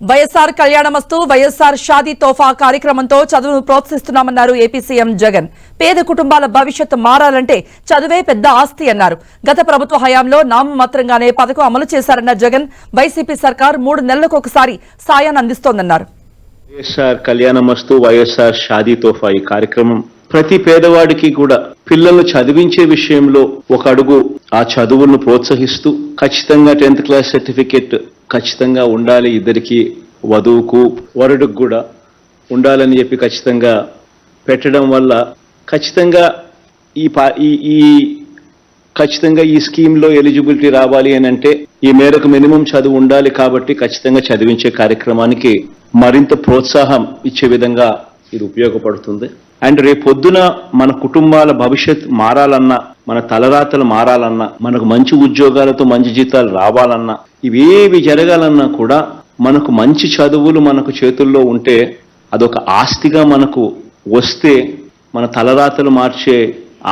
వైఎస్ఆర్ కళ్యాణమస్తు వైఎస్ఆర్ షాదీ తోఫా కార్యక్రమంతో చదువును ప్రోత్సహిస్తున్నామన్నారు AP CM Jagan. పేద కుటుంబాల భవిష్యత్తు మారాలంటే చదువే పెద్ద ఆస్తి అన్నారు. గత ప్రభుత్వ హయాంలో నామమాత్రంగానే పథకం అమలు చేశారన్న జగన్ వైసీపీ సర్కార్ మూడు నెలలకు ఒకసారి సాయాన్ని అందిస్తోందన్నారు. వైఎస్ఆర్ కళ్యాణమస్తు వైఎస్ఆర్ షాదీ తోఫా ఈ కార్యక్రమం ప్రతి పేదవాడికి కూడా పిల్లలు చదివించే విషయంలో ఒక అడుగు ఆ చదువులను ప్రోత్సహిస్తూ ఖచ్చితంగా టెన్త్ క్లాస్ సర్టిఫికెట్ ఖచ్చితంగా ఉండాలి ఇద్దరికి వధువుకు వరుడికి కూడా ఉండాలని చెప్పి ఖచ్చితంగా పెట్టడం వల్ల ఖచ్చితంగా ఈ పా- ఈ ఈ ఖచ్చితంగా ఈ స్కీమ్లో ఎలిజిబిలిటీ రావాలి అని అంటే ఈ మేరకు మినిమం చదువు ఉండాలి కాబట్టి ఖచ్చితంగా చదివించే కార్యక్రమానికి మరింత ప్రోత్సాహం ఇచ్చే విధంగా ఇది ఉపయోగపడుతుంది. అండ్ రేపొద్దున మన కుటుంబాల భవిష్యత్ మారాలన్నా మన తలరాతలు మారాలన్నా మనకు మంచి ఉద్యోగాలతో మంచి జీతాలు రావాలన్నా ఇవేవి జరగాలన్నా కూడా మనకు మంచి చదువులు మనకు చేతుల్లో ఉంటే అదొక ఆస్తిగా మనకు వస్తే మన తలరాతలు మార్చే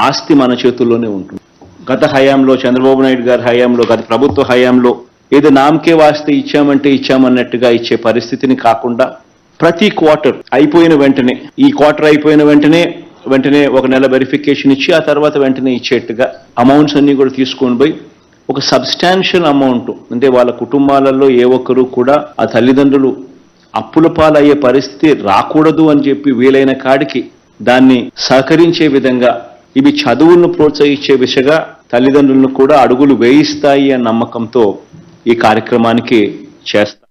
ఆస్తి మన చేతుల్లోనే ఉంటుంది. గత హయాంలో చంద్రబాబు నాయుడు గారి హయాంలో గత ప్రభుత్వ హయాంలో ఏదో నామకే వాస్తే ఇచ్చామంటే ఇచ్చామన్నట్టుగా ఇచ్చే పరిస్థితిని కాకుండా ప్రతి క్వార్టర్ అయిపోయిన వెంటనే ఈ క్వార్టర్ అయిపోయిన వెంటనే వెంటనే ఒక నెల వెరిఫికేషన్ ఇచ్చి ఆ తర్వాత వెంటనే ఇచ్చేట్టుగా అమౌంట్స్ అన్ని కూడా తీసుకొని పోయి ఒక సబ్స్టాన్షియల్ అమౌంట్ అంటే వాళ్ళ కుటుంబాలలో ఏ ఒక్కరు కూడా ఆ తల్లిదండ్రులు అప్పుల పాలయ్యే పరిస్థితి రాకూడదు అని చెప్పి వీలైన కాడికి దాన్ని సహకరించే విధంగా ఇవి చదువులను ప్రోత్సహించే దిశగా తల్లిదండ్రులను కూడా అడుగులు వేయిస్తాయి అన్న నమ్మకంతో ఈ కార్యక్రమానికి చేస్తారు